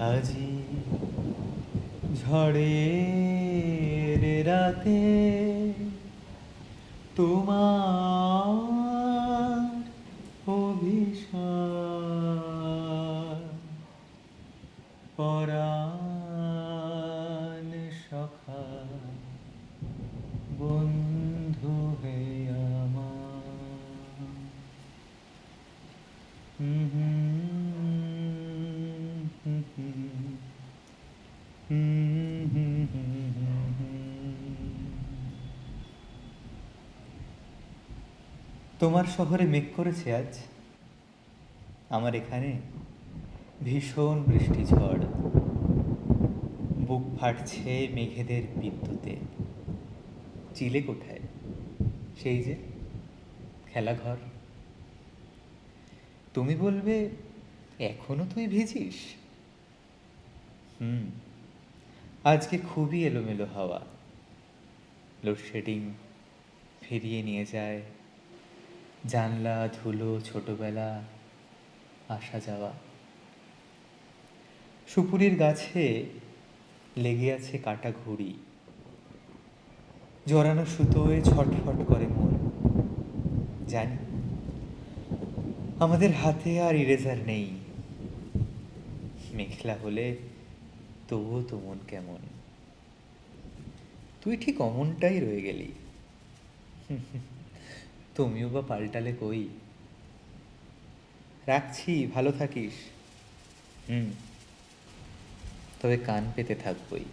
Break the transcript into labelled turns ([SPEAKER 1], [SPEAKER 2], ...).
[SPEAKER 1] আজি ঝড়ের রাতে তোমার অভিশাপ পরাণ তোমার শহরে মেঘ করেছে আজ? আমার এখানে ভীষণ বৃষ্টি ঝড়। বুক ফাটছে মেঘেদের বিদ্যুতে। চিলে কোঠায়। সেই যে খেলাঘর। তুমি বলবে, এখনও তুই ভিজিস? হুম, আজকে খুবই এলোমেলো হাওয়া। লোডশেডিং ফিরিয়ে নিয়ে যায় জানলা, ধুলো, ছোটবেলা, আসা যাওয়া। সুপুরির গাছে লেগে আছে কাটা ঘুড়ি। জড়ানো সুতোয় ছটফট করে মন। জানি, আমাদের হাতে আর ইরেজার নেই। মেঘলা হলে তবুও তো মন কেমন। তুই ঠিক অমনটাই রয়ে গেলি। তুমিও বা পাল্টালে কই? রাখছি ভালো থাকিস। হুম। তবে কান পেতে থাকবই